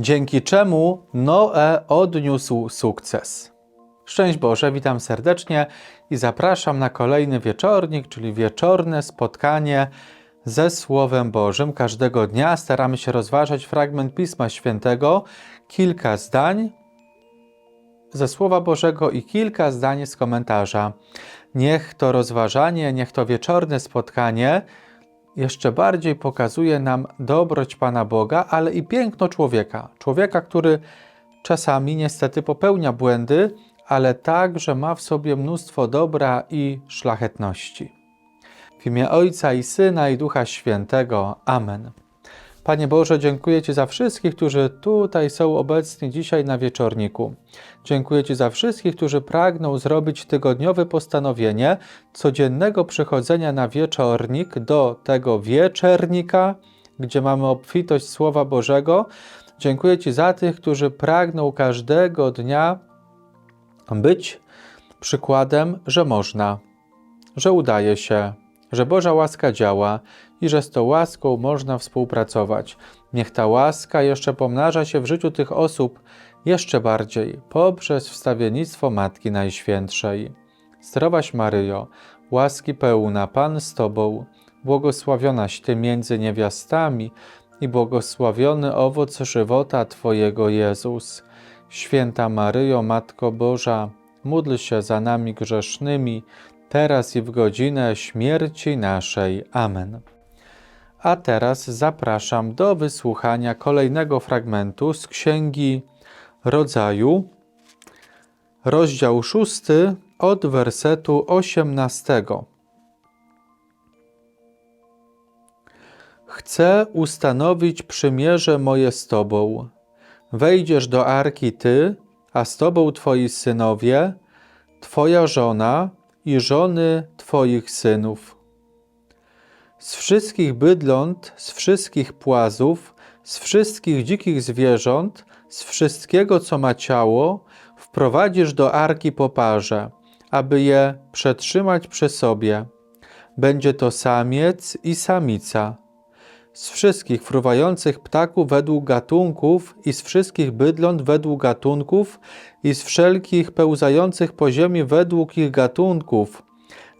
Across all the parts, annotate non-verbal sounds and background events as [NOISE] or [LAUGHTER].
dzięki czemu Noe odniósł sukces. Szczęść Boże, witam serdecznie i zapraszam na kolejny wieczornik, czyli wieczorne spotkanie ze Słowem Bożym. Każdego dnia staramy się rozważać fragment Pisma Świętego, kilka zdań ze Słowa Bożego i kilka zdań z komentarza. Niech to rozważanie, niech to wieczorne spotkanie jeszcze bardziej pokazuje nam dobroć Pana Boga, ale i piękno człowieka. Człowieka, który czasami niestety popełnia błędy, ale także ma w sobie mnóstwo dobra i szlachetności. W imię Ojca i Syna i Ducha Świętego. Amen. Panie Boże, dziękuję Ci za wszystkich, którzy tutaj są obecni dzisiaj na wieczorniku. Dziękuję Ci za wszystkich, którzy pragną zrobić tygodniowe postanowienie codziennego przychodzenia na wieczornik do tego wieczernika, gdzie mamy obfitość Słowa Bożego. Dziękuję Ci za tych, którzy pragną każdego dnia być przykładem, że można, że udaje się, że Boża łaska działa i że z tą łaską można współpracować. Niech ta łaska jeszcze pomnaża się w życiu tych osób jeszcze bardziej poprzez wstawiennictwo Matki Najświętszej. Zdrowaś Maryjo, łaski pełna, Pan z Tobą, błogosławionaś Ty między niewiastami i błogosławiony owoc żywota Twojego Jezus. Święta Maryjo, Matko Boża, módl się za nami grzesznymi, teraz i w godzinę śmierci naszej. Amen. A teraz zapraszam do wysłuchania kolejnego fragmentu z Księgi Rodzaju, rozdział szósty od wersetu osiemnastego. Chcę ustanowić przymierze moje z Tobą. Wejdziesz do arki Ty, a z Tobą Twoi synowie, Twoja żona i żony Twoich synów. Z wszystkich bydląt, z wszystkich płazów, z wszystkich dzikich zwierząt, z wszystkiego, co ma ciało, wprowadzisz do arki po parze, aby je przetrzymać przy sobie. Będzie to samiec i samica. Z wszystkich fruwających ptaków według gatunków i z wszystkich bydląt według gatunków i z wszelkich pełzających po ziemi według ich gatunków.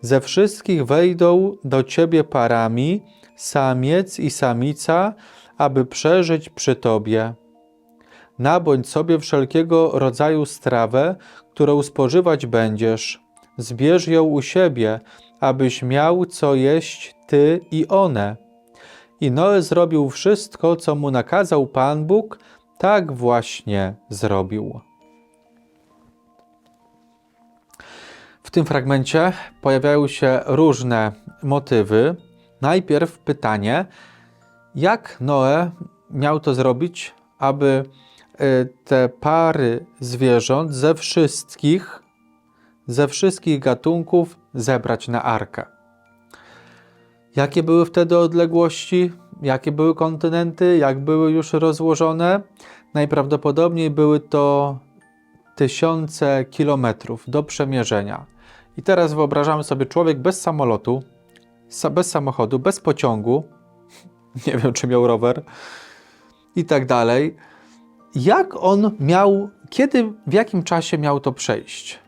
Ze wszystkich wejdą do ciebie parami samiec i samica, aby przeżyć przy tobie. Nabądź sobie wszelkiego rodzaju strawę, którą spożywać będziesz. Zbierz ją u siebie, abyś miał co jeść ty i one. I Noe zrobił wszystko, co mu nakazał Pan Bóg, tak właśnie zrobił. W tym fragmencie pojawiają się różne motywy. Najpierw pytanie, jak Noe miał to zrobić, aby y, te pary zwierząt ze wszystkich, ze wszystkich gatunków zebrać na arkę. Jakie były wtedy odległości, jakie były kontynenty, jak były już rozłożone? Najprawdopodobniej były to tysiące kilometrów do przemierzenia. I teraz wyobrażamy sobie człowiek bez samolotu, bez samochodu, bez pociągu, [LAUGHS] nie wiem czy miał rower i tak dalej. Jak on miał, kiedy, w jakim czasie miał to przejść?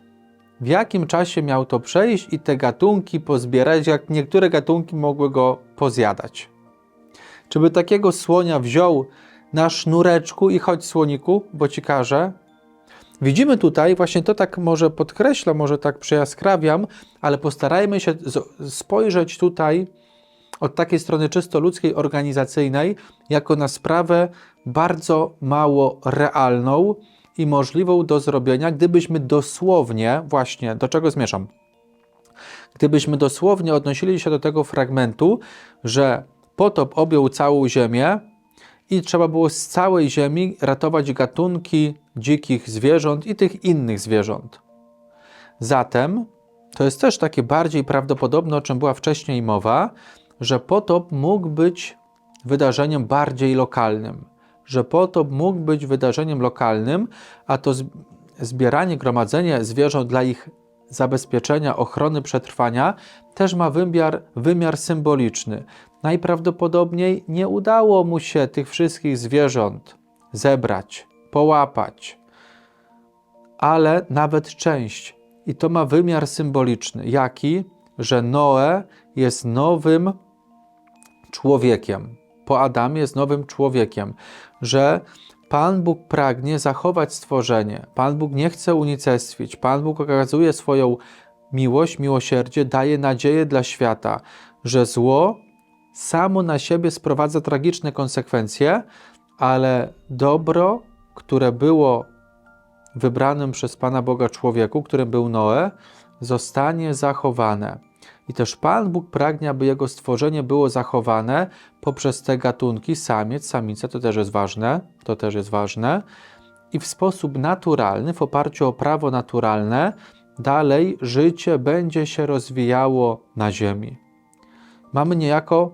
w jakim czasie miał to przejść i te gatunki pozbierać, jak niektóre gatunki mogły go pozjadać. Czy by takiego słonia wziął na sznureczku i chodź słoniku, bo ci każę? Widzimy tutaj, właśnie to tak może podkreślam, może tak przejaskrawiam, ale postarajmy się spojrzeć tutaj od takiej strony czysto ludzkiej, organizacyjnej, jako na sprawę bardzo mało realną, i możliwą do zrobienia, gdybyśmy dosłownie, właśnie do czego zmierzam? Gdybyśmy dosłownie odnosili się do tego fragmentu, że potop objął całą ziemię i trzeba było z całej ziemi ratować gatunki dzikich zwierząt i tych innych zwierząt. Zatem to jest też takie bardziej prawdopodobne, o czym była wcześniej mowa, że potop mógł być wydarzeniem bardziej lokalnym że potop mógł być wydarzeniem lokalnym, a to zbieranie, gromadzenie zwierząt dla ich zabezpieczenia, ochrony, przetrwania też ma wymiar, wymiar symboliczny. Najprawdopodobniej nie udało mu się tych wszystkich zwierząt zebrać, połapać, ale nawet część. I to ma wymiar symboliczny. Jaki? Że Noe jest nowym człowiekiem. Po Adamie jest nowym człowiekiem. Że Pan Bóg pragnie zachować stworzenie. Pan Bóg nie chce unicestwić. Pan Bóg okazuje swoją miłość, miłosierdzie, daje nadzieję dla świata, że zło samo na siebie sprowadza tragiczne konsekwencje, ale dobro, które było wybranym przez Pana Boga człowieku, którym był Noe, zostanie zachowane. I też Pan Bóg pragnie, aby jego stworzenie było zachowane poprzez te gatunki, samiec, samica, to też jest ważne, to też jest ważne. I w sposób naturalny, w oparciu o prawo naturalne, dalej życie będzie się rozwijało na ziemi. Mamy niejako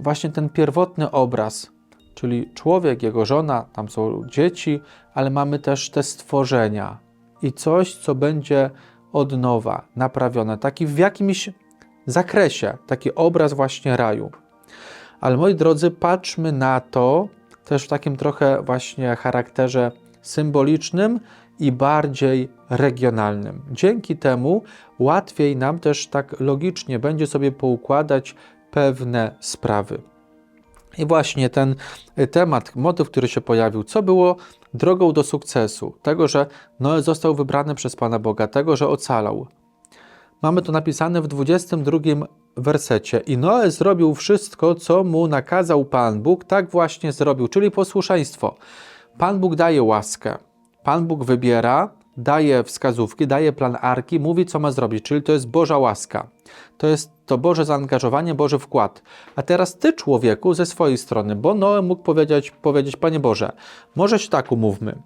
właśnie ten pierwotny obraz, czyli człowiek, jego żona, tam są dzieci, ale mamy też te stworzenia i coś, co będzie od nowa naprawione, taki w jakimś zakresie, taki obraz właśnie raju. Ale moi drodzy, patrzmy na to też w takim trochę właśnie charakterze symbolicznym i bardziej regionalnym. Dzięki temu łatwiej nam też tak logicznie będzie sobie poukładać pewne sprawy. I właśnie ten temat, motyw, który się pojawił, co było drogą do sukcesu, tego, że Noe został wybrany przez Pana Boga, tego, że ocalał. Mamy to napisane w 22 wersecie. I Noe zrobił wszystko, co mu nakazał Pan Bóg, tak właśnie zrobił, czyli posłuszeństwo. Pan Bóg daje łaskę, Pan Bóg wybiera, daje wskazówki, daje plan arki, mówi, co ma zrobić, czyli to jest Boża łaska. To jest to Boże zaangażowanie, Boży wkład. A teraz ty, człowieku, ze swojej strony, bo Noe mógł powiedzieć, powiedzieć Panie Boże, może się tak umówmy.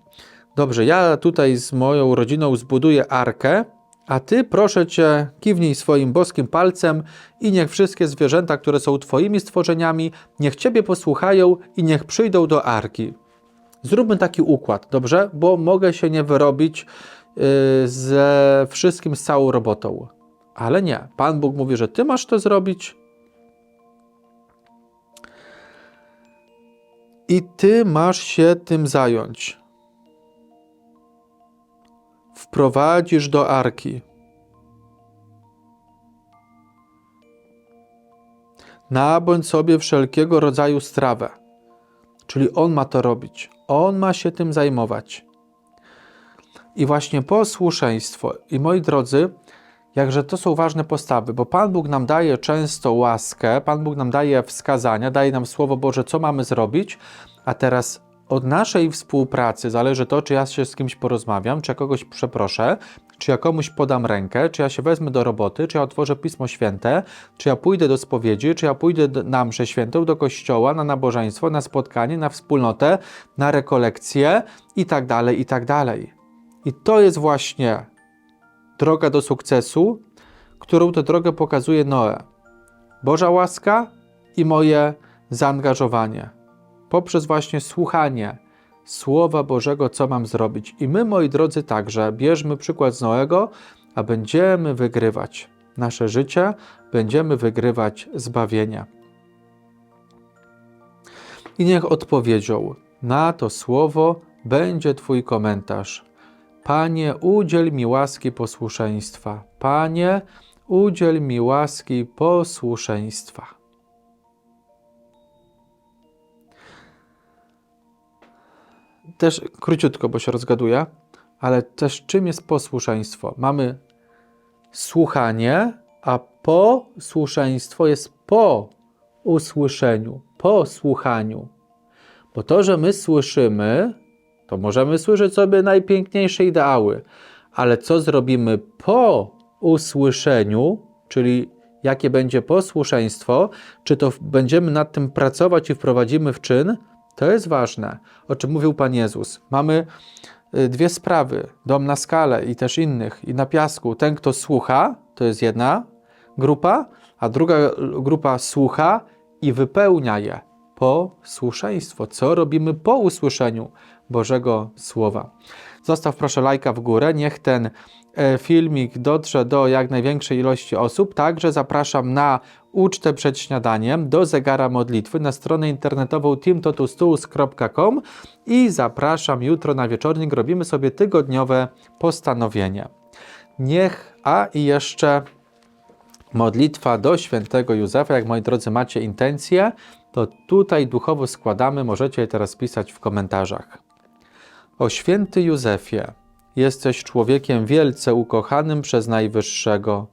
Dobrze, ja tutaj z moją rodziną zbuduję arkę, a ty, proszę cię, kiwnij swoim boskim palcem i niech wszystkie zwierzęta, które są twoimi stworzeniami, niech ciebie posłuchają i niech przyjdą do arki. Zróbmy taki układ, dobrze? Bo mogę się nie wyrobić yy, ze wszystkim, z całą robotą. Ale nie. Pan Bóg mówi, że ty masz to zrobić. I ty masz się tym zająć. Wprowadzisz do arki. Nabądź sobie wszelkiego rodzaju strawę. Czyli on ma to robić. On ma się tym zajmować. I właśnie posłuszeństwo. I moi drodzy, jakże to są ważne postawy, bo Pan Bóg nam daje często łaskę, Pan Bóg nam daje wskazania, daje nam Słowo Boże, co mamy zrobić, a teraz od naszej współpracy zależy to, czy ja się z kimś porozmawiam, czy ja kogoś przeproszę, czy ja komuś podam rękę, czy ja się wezmę do roboty, czy ja otworzę Pismo Święte, czy ja pójdę do spowiedzi, czy ja pójdę na mszę świętą, do kościoła, na nabożeństwo, na spotkanie, na wspólnotę, na rekolekcję i tak dalej, i tak dalej. I to jest właśnie droga do sukcesu, którą tę drogę pokazuje Noe. Boża łaska i moje zaangażowanie poprzez właśnie słuchanie Słowa Bożego, co mam zrobić. I my, moi drodzy, także bierzmy przykład z Noego, a będziemy wygrywać nasze życie, będziemy wygrywać zbawienie. I niech odpowiedzią na to słowo będzie Twój komentarz. Panie, udziel mi łaski posłuszeństwa. Panie, udziel mi łaski posłuszeństwa. Też króciutko, bo się rozgaduję, ale też czym jest posłuszeństwo? Mamy słuchanie, a posłuszeństwo jest po usłyszeniu, po słuchaniu. Bo to, że my słyszymy, to możemy słyszeć sobie najpiękniejsze ideały, ale co zrobimy po usłyszeniu, czyli jakie będzie posłuszeństwo, czy to będziemy nad tym pracować i wprowadzimy w czyn, to jest ważne, o czym mówił Pan Jezus. Mamy y, dwie sprawy: dom na skale i też innych, i na piasku. Ten, kto słucha, to jest jedna grupa, a druga grupa słucha i wypełnia je posłuszeństwo. Co robimy po usłyszeniu Bożego Słowa? Zostaw proszę lajka w górę, niech ten filmik dotrze do jak największej ilości osób. Także zapraszam na ucztę przed śniadaniem do zegara modlitwy na stronę internetową teamtotustuls.com i zapraszam jutro na wieczornik. Robimy sobie tygodniowe postanowienie. Niech, a i jeszcze modlitwa do świętego Józefa. Jak moi drodzy macie intencje, to tutaj duchowo składamy, możecie je teraz pisać w komentarzach. O święty Józefie, jesteś człowiekiem wielce ukochanym przez Najwyższego.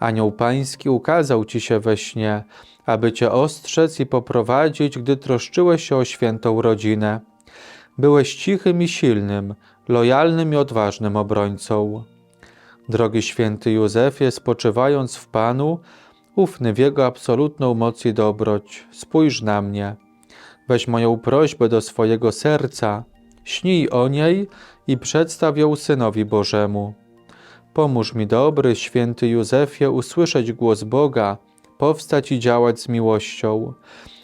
Anioł Pański ukazał ci się we śnie, aby cię ostrzec i poprowadzić, gdy troszczyłeś się o świętą rodzinę. Byłeś cichym i silnym, lojalnym i odważnym obrońcą. Drogi święty Józefie, spoczywając w Panu, ufny w Jego absolutną moc i dobroć, spójrz na mnie. Weź moją prośbę do swojego serca, śnij o niej i przedstaw ją Synowi Bożemu. Pomóż mi, dobry, święty Józefie, usłyszeć głos Boga, powstać i działać z miłością.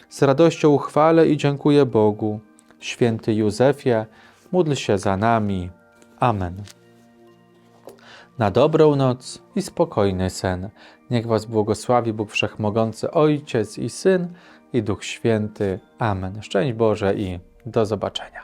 Z radością chwalę i dziękuję Bogu. Święty Józefie, módl się za nami. Amen. Na dobrą noc i spokojny sen. Niech Was błogosławi Bóg Wszechmogący, Ojciec i Syn i Duch Święty. Amen. Szczęść Boże i do zobaczenia.